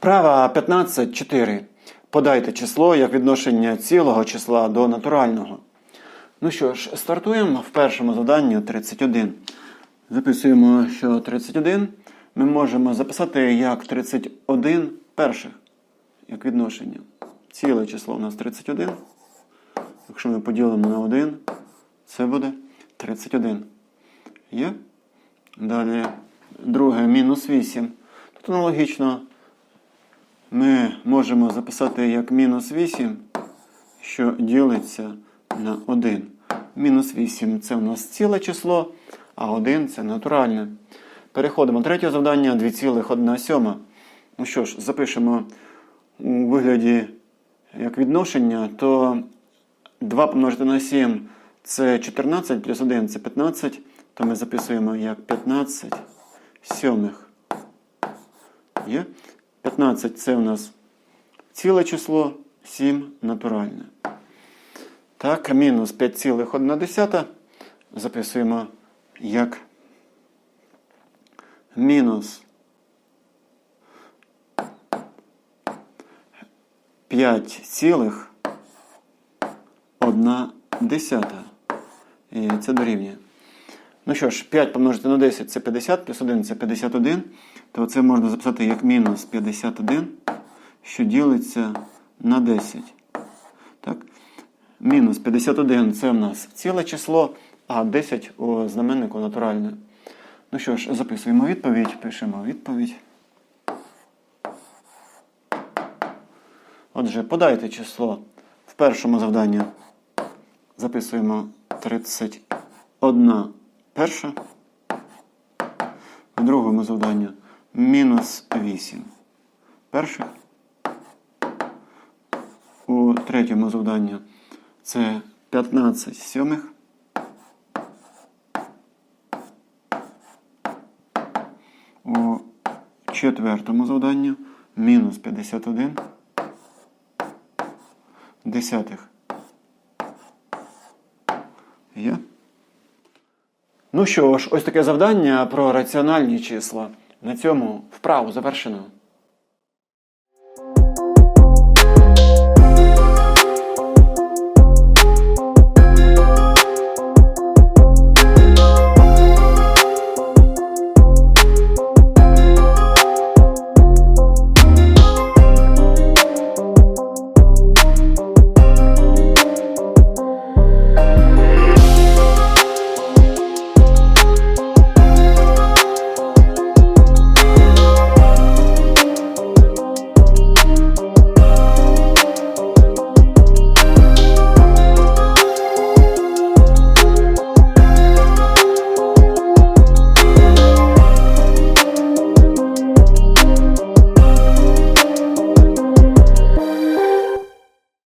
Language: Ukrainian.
Вправа 15.4. Подайте число як відношення цілого числа до натурального. Ну що ж, стартуємо в першому заданні 31. Записуємо, що 31 ми можемо записати як 31 перших, як відношення. Ціле число у нас 31. Якщо ми поділимо на 1, це буде 31. Є? Далі друге мінус 8. Тут аналогічно ми можемо записати як мінус 8, що ділиться на 1. Мінус 8 це у нас ціле число, а 1 це натуральне. Переходимо. Третє завдання 2,1. Ну що ж, запишемо у вигляді як відношення, то 2 помножити на 7 це 14 плюс 1 це 15, то ми записуємо як 15 сьомих. 15 це у нас ціле число, 7 натуральне. Так, мінус 5,1 записуємо як мінус 5,1. І це дорівнює. Ну що ж, 5 помножити на 10 це 50, плюс 1 це 51. То це можна записати як мінус 51, що ділиться на 10. Так? Мінус 51 це в нас ціле число, а 10 у знаменнику натуральне. Ну що ж, записуємо відповідь, пишемо відповідь. Отже, подайте число в першому завданні. Записуємо 31 перша. В другому завданні мінус 8 перших. У третьому завданні це 15 сьомих. У четвертому завданні мінус 51 десятих. Є? Ну що ж, ось таке завдання про раціональні числа. На цьому вправу завершено.